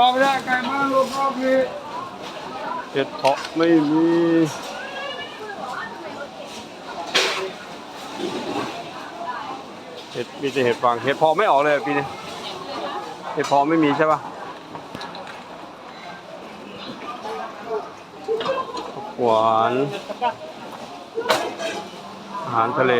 ปอไม่ได้ไก่มากลูกพ่อพี่เห็ดเพาะไม่มีเห็ดมีแต่เห็ดฟางเห็ดพอไม่ออกเลยปีนี้เห็ดพอไม่มีใช่ปะหวานอาหารทะเล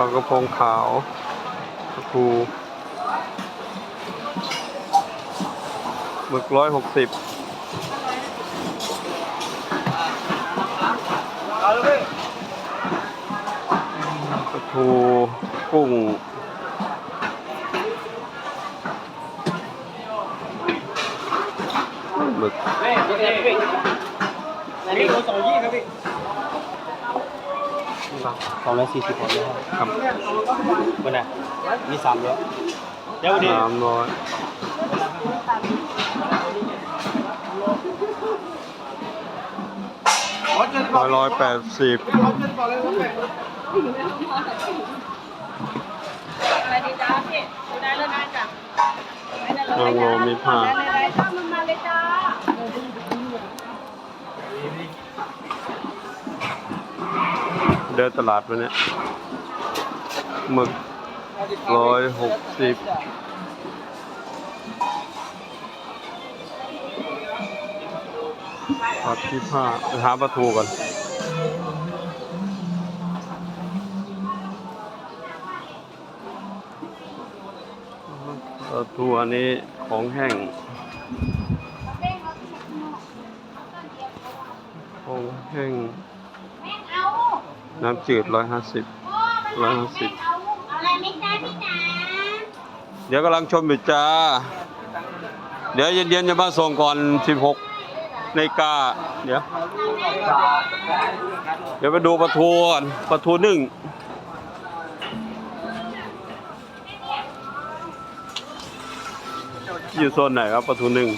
ลากระพงขาวปลาทูหมึกร้อยหกสิบปลาทูกุ้งหมึกพี่นี่คนสองยี่ครับพี่ สองร้อยสี่สิบพอแล้วครับครับวันไหนมีสามร้อยเดี๋ยววันนี้สามร้อยร้อยร้อยแปดสิบสวัสดีจ้าพี่ดูได้เลยนะจ้ะไม่ได้เลยนางโลมีผ้าได้เลยได้จ้ามันมาเลยจ้า เดินตลาดวันเนี้ยหมึกร้อยหกสิบผัดที่ผ้าหาปลาทูก่อนปลาทูอันนี้ของแห้ง แม่งเอา น้ำจืดร้อยห้าสิบร้อยห้าสิบเอาอะไรไม่ได้พี่จ๋าเดี๋ยวกำลังชมอยู่จ้า เดี๋ยวเย็นๆจะมาส่งก่อน16นาฬิกาเดี๋ยว เดี๋ยวไปดูปลาทูก่อนปลาทูนึ่งอยู่โซนไหนครับปลาทูนึ่ง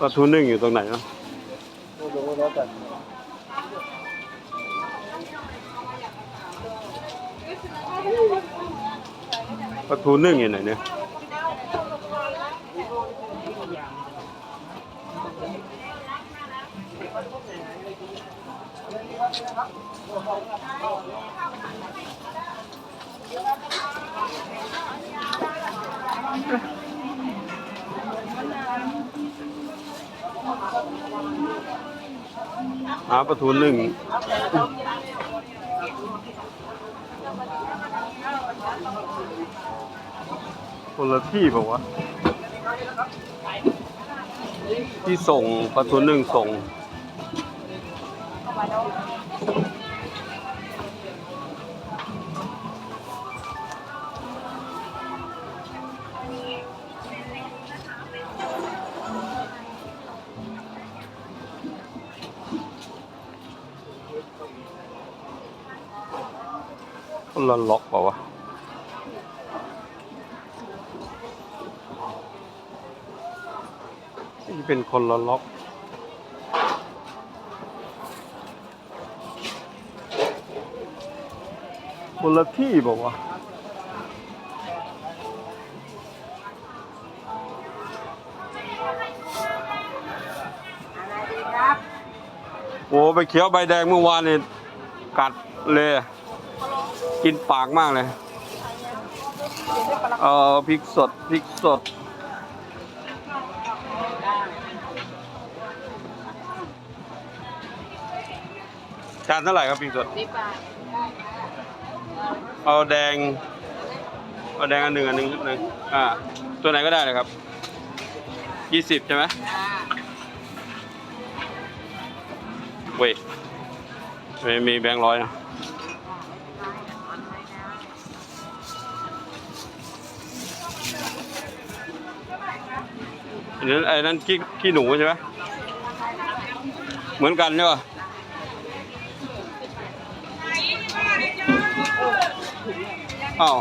ปลาทูนึ่งอยู่ตรงไหน เนาะปลาทูนึ่งอยู่ไหนเนี่ยอ หาปลาทูนึ่งคนละที่ป่าวะ ที่ส่งปลาทูนึ่งส่ง คนละล็อกเปล่าวะนี่เป็นคนละล็อกคนละที่บอกว่าวะอะไรดีครับโอ้ไปเขียวใบแดงเมื่อวานนี่กัดเลย กินปากมากเลย เออพริกสดพริกสด จานเท่าไหร่ครับพริกสดสิบบาทเอาแดง เอาแดงอันหนึ่งอันหนึ่งหนึ่งอ่า ตัวไหนก็ได้เลยครับ ยี่สิบใช่ไหมจ้าเว้ยไม่มีแบงค์ร้อยนะ นนั้นไอ้นั้นขี้ขี้หนูใช่ไหมเหมือนกันใช่ป่ะอ้าว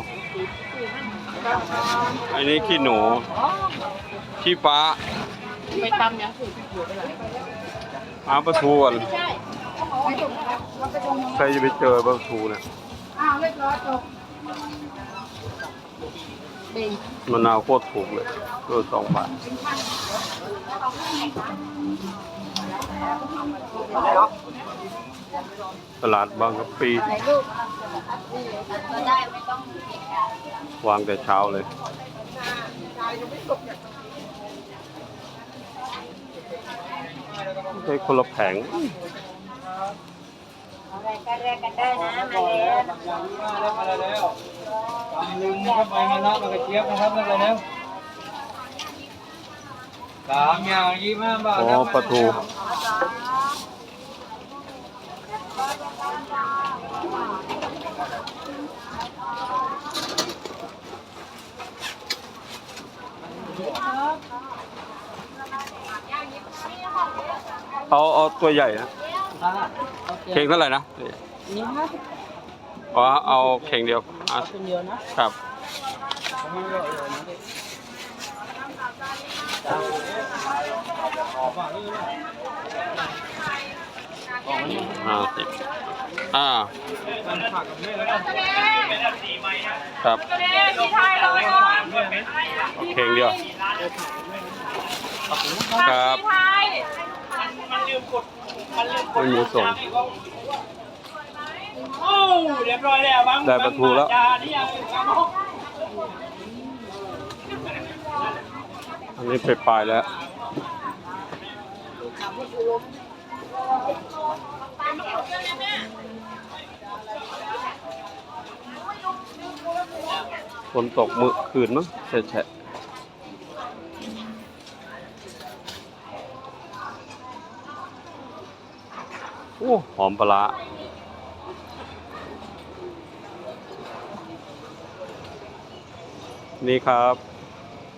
อันนี้ขี้หนูขี้ฟ้าไปตำยังถืออยู่ไปเลยหาปลาทูก่อนใครจะไปเจอปลาทูเนี่ยอ้าวเรียบร้อยจบ มะนาวโคตรถูกเลยโลสองบาทตลาดบางกะปิถ่ายรูปก็ได้ไม่ต้องเก็บอะวางแต่เช้าเลยใช้คนละแผงอะไรก็เรียกกันได้นะ มาแล้ว นะครับใบมะนาวกับกระเจี๊ยบนะครับนั่นเลยแล้วสามอย่างยี่สิบห้าบาทอ๋อปลาทู เอาเอาตัวใหญ่นะเข่งเท่าไหร่นะนี่ห้าสิบอ๋อเอาเข่งเดียวอะคนเดียวนะครับ ห้าสิบอ่าผักกับเนื้อแล้วครับพี่ชายเลยก่อเอาเดียวครับพี่ชายไม่มีส่งโอ้เรียบร้อยแล้วบ้างได้ปลาทูแล้ว จานี่ยังครับ อันนี้ไปปลายแล้วฝนตกมือคืนมั้งแฉะโอ้หอมปลาร้านี่ครับ